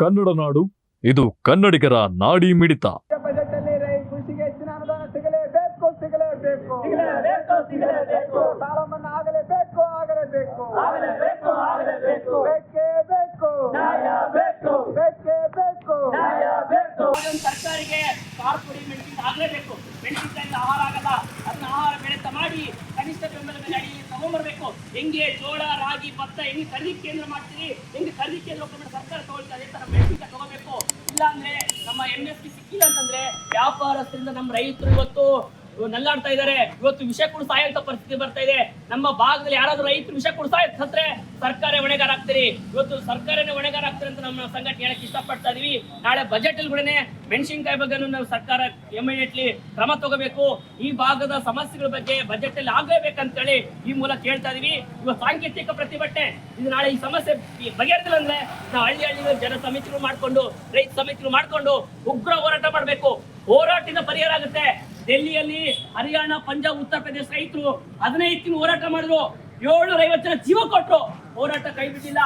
ಕನ್ನಡ ನಾಡು, ಇದು ಕನ್ನಡಿಗರ ನಾಡಿ ಮಿಡಿತ. ಸರ್ಕಾರಿಗೆ ಕಾರ್ ಪುಡಿ ಮೆಣಸಿನ ಆಗಲೇಬೇಕು. ಮೆಣಸಿನಕಾಯಿಂದ ಆಹಾರ ಆಗಲ್ಲ ಅದನ್ನ ಆಹಾರ ಬೆಳೆತ ಮಾಡಿ. ಹೆಂಗೆ ಜೋಳ, ರಾಗಿ, ಭತ್ತ, ಹೆಂಗೆ ಖರೀದಿ ಕೇಂದ್ರ ಮಾಡ್ತೀರಿ, ಹೆಂಗೆ ಖರೀದಿ ಕೇಂದ್ರ ಸರ್ಕಾರ ತಗೊಳ್ತಾ ಅದೇ ತರ ಮೆಣಸಿನಕಾಯಿ ತಗೋಬೇಕು. ಇಲ್ಲಾಂದ್ರೆ ನಮ್ಮ ಎಂ ಎಸ್ ಪಿ ಸಿಕ್ಕಿಲ್ಲ ಅಂತಂದ್ರೆ ವ್ಯಾಪಾರಸ್ಥರಿಂದ ನಮ್ಮ ರೈತರು ಇವತ್ತು ನಲ್ಲಾಡ್ತಾ ಇದ್ದಾರೆ. ಇವತ್ತು ವಿಷ ಅಂತ ಪರಿಸ್ಥಿತಿ ಬರ್ತಾ ಇದೆ. ನಮ್ಮ ಭಾಗದಲ್ಲಿ ಯಾರಾದ್ರೂ ರೈತರು ವಿಷ ಕೂಡ ಸಾಯ ಸತ್ರೆ ಸರ್ಕಾರ ಹೊಣೆಗಾರ ಆಗ್ತೀರಿ ಇವತ್ತು ಸರ್ಕಾರನೇ ಹೊಣೆಗಾರ ಆಗ್ತಾರೆ ಅಂತ ನಮ್ಮ ಸಂಘಟನೆ ಹೇಳಕ್ ಇಷ್ಟಪಡ್ತಾ ಇದೀವಿ. ನಾಳೆ ಬಜೆಟ್ ಅಲ್ಲಿ ಕೂಡ ಮೆಣಸಿನಕಾಯಿ ಬಗ್ಗೆ ನಾವು ಸರ್ಕಾರ ಇಮಿಡಿಯೇಟ್ಲಿ ಕ್ರಮ ತಗೋಬೇಕು. ಈ ಭಾಗದ ಸಮಸ್ಯೆಗಳ ಬಗ್ಗೆ ಬಜೆಟ್ ಅಲ್ಲಿ ಆಗ್ಲೇಬೇಕಂತೇಳಿ ಈ ಮೂಲಕ ಹೇಳ್ತಾ ಇದೀವಿ. ಇವತ್ತು ಸಾಂಕೇತಿಕ ಪ್ರತಿಭಟನೆ. ಇದು ನಾಳೆ ಈ ಸಮಸ್ಯೆ ಬಗೆಹರಿದಿಲ್ಲ ಅಂದ್ರೆ ನಾವು ಹಳ್ಳಿ ಹಳ್ಳಿ ಜನ ಸಮಿತಿಗಳು ಮಾಡ್ಕೊಂಡು, ರೈತ ಸಮಿತಿಗಳು ಮಾಡ್ಕೊಂಡು ಉಗ್ರ ಹೋರಾಟ ಮಾಡಬೇಕು. ಹೋರಾಟದಿಂದ ಪರಿಹಾರ ಆಗುತ್ತೆ. ಡೆಲ್ಲಿಯಲ್ಲಿ ಹರಿಯಾಣ, ಪಂಜಾಬ್ ಉತ್ತರ ಪ್ರದೇಶ ರೈತರು ಹದಿನೈದು ತಿಂಗಳು ಹೋರಾಟ ಮಾಡಿದ್ರು. ಏಳ್ನೂರ ಐವತ್ತು ಜನ ಜೀವ ಕೊಟ್ಟು ಹೋರಾಟ ಕೈ ಬಿಟ್ಟಿಲ್ಲ.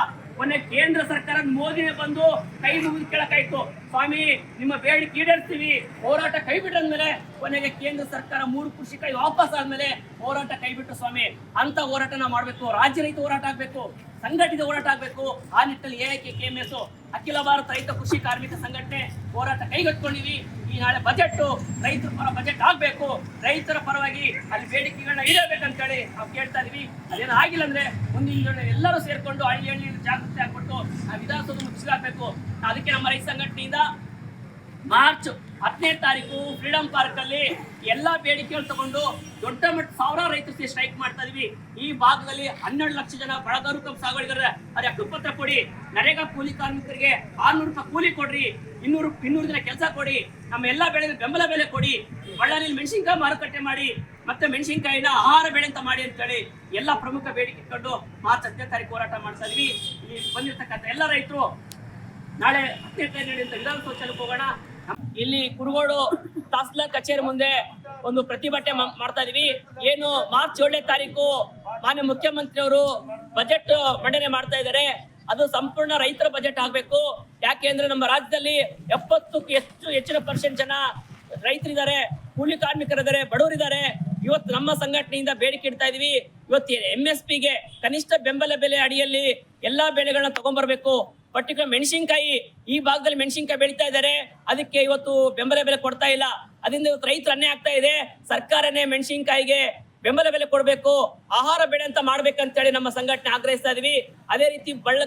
ಕೇಂದ್ರ ಸರ್ಕಾರ ಮೋದಿನೇ ಬಂದು ಕೈ ಮುಗಿದು ಕೇಳಕ್ಕಾಯ್ತು ಸ್ವಾಮಿ, ನಿಮ್ಮ ಬೇಡಿಕೆ ಈಡೇರಿಸ್ತೀವಿ. ಹೋರಾಟ ಕೈ ಬಿಟ್ಟಂದ್ಮೇಲೆ ಕೊನೆಗೆ ಕೇಂದ್ರ ಸರ್ಕಾರ ಮೂರು ಕೃಷಿ ಕೈ ವಾಪಸ್ ಆದ್ಮೇಲೆ ಹೋರಾಟ ಕೈ ಬಿಟ್ಟು ಸ್ವಾಮಿ. ಅಂತ ಹೋರಾಟ ನಾವು ಮಾಡ್ಬೇಕು. ರಾಜ್ಯ ರೈತ ಹೋರಾಟ ಆಗಬೇಕು. ಸಂಘಟಿತ ಹೋರಾಟ ಆಗಬೇಕು. ಆ ನಿಟ್ಟಲ್ಲಿ ಎ ಕೆ ಎಂ ಎಸ್, ಅಖಿಲ ಭಾರತ ರೈತ ಕೃಷಿ ಕಾರ್ಮಿಕ ಸಂಘಟನೆ ಹೋರಾಟ ಕೈಗೆತ್ಕೊಂಡಿವಿ ಈ ನಾಳೆ ಬಜೆಟ್ ರೈತರ ಪರ ಬಜೆಟ್ ಆಗಬೇಕು. ರೈತರ ಪರವಾಗಿ ಅಲ್ಲಿ ಬೇಡಿಕೆಗಳನ್ನ ಈಡೇರ್ಬೇಕಂತೇಳಿ ನಾವು ಕೇಳ್ತಾ ಇದೀವಿ. ಅದೇನು ಆಗಿಲ್ಲ ಅಂದ್ರೆ ಮುಂದಿನ ದಿನ ಎಲ್ಲರೂ ಸೇರ್ಕೊಂಡು ಹಳ್ಳಿ ಹಳ್ಳಿ ಜಾಗೃತಿ ಆಗ್ಬಿಟ್ಟು ಆ ವಿಧಾನಸೌಧ ಮುಗಿಸ್ಲಾಗಬೇಕು ಅದಕ್ಕೆ ನಮ್ಮ ರೈತ ಸಂಘಟನೆಯಿಂದ ಮಾರ್ಚ್ ಹತ್ತನೇ ತಾರೀಕು ಫ್ರೀಡಂ ಪಾರ್ಕ್ ಅಲ್ಲಿ ಎಲ್ಲಾ ಬೇಡಿಕೆಗಳು ತಗೊಂಡು ದೊಡ್ಡ ಮಟ್ಟ ಸಾವಿರಾರು ರೈತರು ಸ್ಟ್ರೈಕ್ ಮಾಡ್ತಾ ಇದೀವಿ. ಈ ಭಾಗದಲ್ಲಿ ಹನ್ನೆರಡು ಲಕ್ಷ ಜನ ಬಳಗರು ಕಬ್ಬು ಸಾಗುವಳಿಗಾರರ ಅರೆ ಹಕ್ಕುಪತ್ರ ಕೊಡಿ, ನರೇಗಾ ಕೂಲಿ ಕಾರ್ಮಿಕರಿಗೆ ಆರ್ನೂರು ರೂಪಾಯಿ ಕೂಲಿ ಕೊಡ್ರಿ, ಇನ್ನೂರು ಇನ್ನೂರು ದಿನ ಕೆಲಸ ಕೊಡಿ, ನಮ್ಮ ಎಲ್ಲಾ ಬೆಳೆಗೆ ಬೆಂಬಲ ಬೆಲೆ ಕೊಡಿ ಬಳ್ಳಾರಿಯಲ್ಲಿ ಮೆಣಸಿನಕಾಯಿ ಮಾರುಕಟ್ಟೆ ಮಾಡಿ, ಮತ್ತೆ ಮೆಣಸಿನಕಾಯಿನ ಆಹಾರ ಬೆಳೆ ಅಂತ ಮಾಡಿ ಅಂತೇಳಿ ಎಲ್ಲ ಪ್ರಮುಖ ಬೇಡಿಕೆ ಇಟ್ಕೊಂಡು ಮಾರ್ಚ್ ಹತ್ತನೇ ತಾರೀಕು ಹೋರಾಟ ಮಾಡ್ತಾ ಇದೀವಿ. ಇಲ್ಲಿ ಬಂದಿರ್ತಕ್ಕಂಥ ಎಲ್ಲ ರೈತರು ನಾಳೆ ಹತ್ತನೇ ತಾರೀಕು ವಿಧಾನಸೌಧಕ್ಕೆ ಹೋಗೋಣ. ಇಲ್ಲಿ ಕುರುಗೋಡು ತಹಸೀಲ್ದಾರ್ ಕಚೇರಿ ಮುಂದೆ ಒಂದು ಪ್ರತಿಭಟನೆ ಮಾಡ್ತಾ ಇದೀವಿ. ಏನು ಮಾರ್ಚ್ ಏಳನೇ ತಾರೀಕು ಮಾನ್ಯ ಮುಖ್ಯಮಂತ್ರಿಯವರು ಬಜೆಟ್ ಮಂಡನೆ ಮಾಡ್ತಾ ಇದ್ದಾರೆ. ಅದು ಸಂಪೂರ್ಣ ರೈತರ ಬಜೆಟ್ ಆಗ್ಬೇಕು. ಯಾಕೆಂದ್ರೆ ನಮ್ಮ ರಾಜ್ಯದಲ್ಲಿ ಎಪ್ಪತ್ತಕ್ಕೂ ಹೆಚ್ಚು ಹೆಚ್ಚಿನ ಪರ್ಸೆಂಟ್ ಜನ ರೈತರಿದ್ದಾರೆ. ಕೂಲಿ ಕಾರ್ಮಿಕರಿದ್ದಾರೆ, ಬಡವರಿದ್ದಾರೆ. ಇವತ್ತು ನಮ್ಮ ಸಂಘಟನೆಯಿಂದ ಬೇಡಿಕೆ ಇಡ್ತಾ ಇದೀವಿ. ಇವತ್ತು ಎಂ ಎಸ್ ಪಿಗೆ ಕನಿಷ್ಠ ಬೆಂಬಲ ಬೆಲೆ ಅಡಿಯಲ್ಲಿ ಎಲ್ಲಾ ಬೆಳೆಗಳನ್ನ ತಗೊಂಡ್ಬರ್ಬೇಕು. ಪರ್ಟಿಕ್ಯುಲರ್ ಮೆಣಸಿನಕಾಯಿ, ಈ ಭಾಗದಲ್ಲಿ ಮೆಣಸಿನಕಾಯಿ ಬೆಳೀತಾ ಇದ್ದಾರೆ. ಅದಕ್ಕೆ ಇವತ್ತು ಬೆಂಬಲ ಬೆಲೆ ಕೊಡ್ತಾ ಇಲ್ಲ. ಅದರಿಂದ ಇವತ್ತು ರೈತರು ಅನ್ಯಾಯ ಆಗ್ತಾ ಇದೆ. ಸರ್ಕಾರನೇ ಮೆಣಸಿನಕಾಯಿಗೆ ಬೆಂಬಲ ಬೆಲೆ ಕೊಡಬೇಕು, ಆಹಾರ ಬೆಳೆ ಅಂತ ಮಾಡ್ಬೇಕಂತೇಳಿ ನಮ್ಮ ಸಂಘಟನೆ ಆಗ್ರಹಿಸ್ತಾ ಇದೀವಿ. ಅದೇ ರೀತಿ ಬಳ್ಳ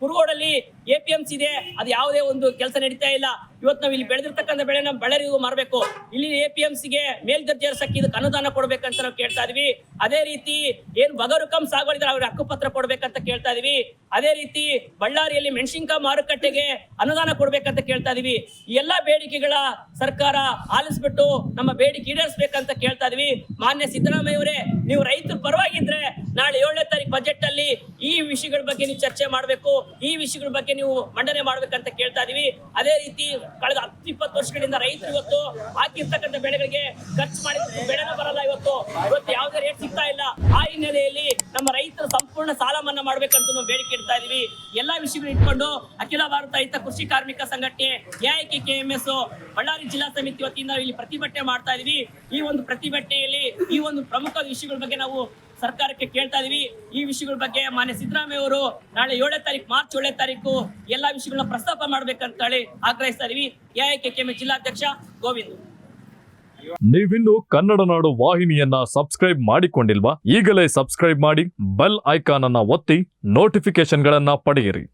ಕುರುಗೋಡಲ್ಲಿ ಎ ಪಿ ಎಂ ಸಿ ಇದೆ. ಅದು ಯಾವುದೇ ಒಂದು ಕೆಲಸ ನಡೀತಾ ಇಲ್ಲ. ಇವತ್ತು ನಾವು ಇಲ್ಲಿ ಬೆಳೆದಿರ್ತಕ್ಕಂಥ ಬೆಳೆ ನಮ್ಮ ಬಳ್ಳಾರಿಗೂ ಮಾರಬೇಕು. ಇಲ್ಲಿ ಎ ಪಿ ಎಂ ಸಿಗೆ ಮೇಲ್ದರ್ಜೆ ಏರ್ಸಕ್ಕೆ ಇದಕ್ಕೆ ಅನುದಾನ ಕೊಡ್ಬೇಕಂತ ನಾವು ಕೇಳ್ತಾ ಇದೀವಿ. ಅದೇ ರೀತಿ ಏನ್ ಬಗರುಕಂ ಸಾಗೋಳಿದ್ರೆ ಅವ್ರಿಗೆ ಹಕ್ಕುಪತ್ರ ಕೊಡ್ಬೇಕಂತ ಕೇಳ್ತಾ ಇದೀವಿ. ಅದೇ ರೀತಿ ಬಳ್ಳಾರಿಯಲ್ಲಿ ಮೆಣಸಿನಕಾಯಿ ಮಾರುಕಟ್ಟೆಗೆ ಅನುದಾನ ಕೊಡ್ಬೇಕಂತ ಕೇಳ್ತಾ ಇದೀವಿ. ಈ ಎಲ್ಲಾ ಬೇಡಿಕೆಗಳ ಸರ್ಕಾರ ಆಲಿಸ್ಬಿಟ್ಟು ನಮ್ಮ ಬೇಡಿಕೆ ಈಡೇರಿಸಬೇಕಂತ ಕೇಳ್ತಾ ಇದೀವಿ. ಮಾನ್ಯ ಸಿದ್ದರಾಮಯ್ಯವರೇ ನೀವು ರೈತರ ಪರವಾಗಿದ್ರೆ ನಾಳೆ ಏಳನೇ ತಾರೀಕು ಬಜೆಟ್ ಅಲ್ಲಿ ಈ ವಿಷಯಗಳ ಬಗ್ಗೆ ನೀವು ಚರ್ಚೆ ಮಾಡಬೇಕು, ಈ ವಿಷಯಗಳ ಬಗ್ಗೆ ನೀವು ಮಂಡನೆ ಮಾಡ್ಬೇಕಂತ ಕೇಳ್ತಾ ಇದೀವಿ. ಅದೇ ರೀತಿ ಕಳೆದ ಹತ್ತು, ಇಪ್ಪತ್ತು ವರ್ಷಗಳಿಂದ ರೈತರು ಇವತ್ತು ಹಾಕಿರ್ತಕ್ಕಂಥ ಬೆಳೆಗಳಿಗೆ ಖರ್ಚು ಮಾಡಿದ ಬೆಳೆನ ಬರಲ್ಲ ಇವತ್ತು. ಇವತ್ತು ಯಾವುದೇ ರೇಟ್ ಸಿಗ್ತಾ ಇಲ್ಲ. ಆ ಹಿನ್ನೆಲೆಯಲ್ಲಿ ನಮ್ಮ ರೈತರು ಸಂಪೂರ್ಣ ಸಾಲ ಮನ್ನಾ ಮಾಡ್ಬೇಕಂತ ಬೇಡಿಕೆ ಇಡ್ತಾ ಇದೀವಿ. ಎಲ್ಲಾ ವಿಷಯಗಳು ಇಟ್ಕೊಂಡು ಅಖಿಲ ಭಾರತ ರೈತ ಕೃಷಿ ಕಾರ್ಮಿಕ ಸಂಘಟನೆ ಎಐಕೆ ಕೆಎಂಎಸ್ ಬಳ್ಳಾರಿ ಜಿಲ್ಲಾ ಸಮಿತಿ ವತಿಯಿಂದ ಇಲ್ಲಿ ಪ್ರತಿಭಟನೆ ಮಾಡ್ತಾ ಇದೀವಿ. ಈ ಒಂದು ಪ್ರತಿಭಟನೆಯಲ್ಲಿ ಈ ಒಂದು ಪ್ರಮುಖ ವಿಷಯಗಳ ಬಗ್ಗೆ ನಾವು ಸರ್ಕಾರಕ್ಕೆ ಕೇಳ್ತಾ ಇದೀವಿ. ಈ ವಿಷಯಗಳ ಬಗ್ಗೆ ಮಾನ್ಯ ಸಿದ್ದರಾಮಯ್ಯ ಅವರು ನಾಳೆ ಏಳನೇ ತಾರೀಕು, ಮಾರ್ಚ್ ಏಳನೇ ತಾರೀಕು ಎಲ್ಲಾ ವಿಷಯಗಳನ್ನ ಪ್ರಸ್ತಾಪ ಮಾಡ್ಬೇಕಂತ ಹೇಳಿ ಆಗ್ರಹಿಸ್ತಾ ಇದೀವಿ. ಎಐಕೆಕೆಎಂ ಜಿಲ್ಲಾಧ್ಯಕ್ಷ ಗೋವಿಂದ್. ನೀವಿನ್ನು ಕನ್ನಡ ನಾಡು ವಾಹಿನಿಯನ್ನ ಸಬ್ಸ್ಕ್ರೈಬ್ ಮಾಡಿಕೊಂಡಿಲ್ವಾ? ಈಗಲೇ ಸಬ್ಸ್ಕ್ರೈಬ್ ಮಾಡಿ ಬೆಲ್ ಐಕಾನ್ ಅನ್ನ ಒತ್ತಿ ನೋಟಿಫಿಕೇಶನ್ಗಳನ್ನ ಪಡೆಯಿರಿ.